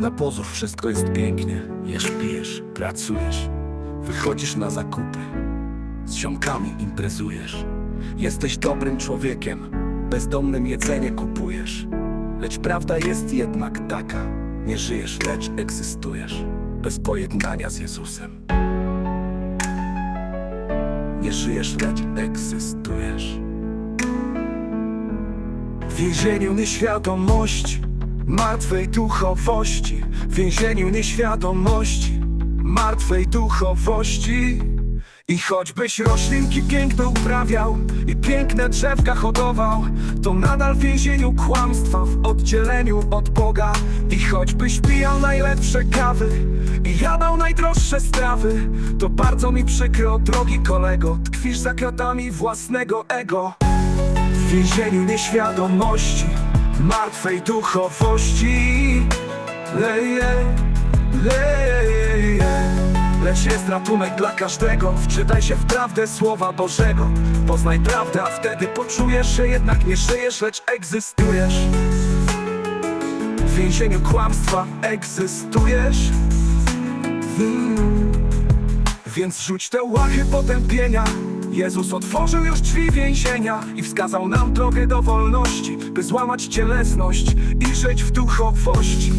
Na pozór wszystko jest pięknie. Jesz, pijesz, pracujesz. Wychodzisz na zakupy. Z ziomkami imprezujesz. Jesteś dobrym człowiekiem. Bezdomnym jedzenie kupujesz. Lecz prawda jest jednak taka. Nie żyjesz, lecz egzystujesz. Bez pojednania z Jezusem. Nie żyjesz, lecz egzystujesz. W więzieniu nieświadomości, martwej duchowości. W więzieniu nieświadomości, martwej duchowości. I choćbyś roślinki piękne uprawiał i piękne drzewka hodował, to nadal w więzieniu kłamstwa w oddzieleniu od Boga. I choćbyś pijał najlepsze kawy i jadał najdroższe strawy, to bardzo mi przykro, drogi kolego, tkwisz za kratami własnego ego. W więzieniu nieświadomości, martwej duchowości. Leje, leje Lecz jest ratunek dla każdego. Wczytaj się w prawdę Słowa Bożego. Poznaj prawdę, a wtedy poczujesz, że jednak nie żyjesz, lecz egzystujesz. W więzieniu kłamstwa egzystujesz. Mm. Więc rzuć te łachy potępienia Jezus otworzył już drzwi więzienia I wskazał nam drogę do wolności By złamać cielesność i żyć w duchowości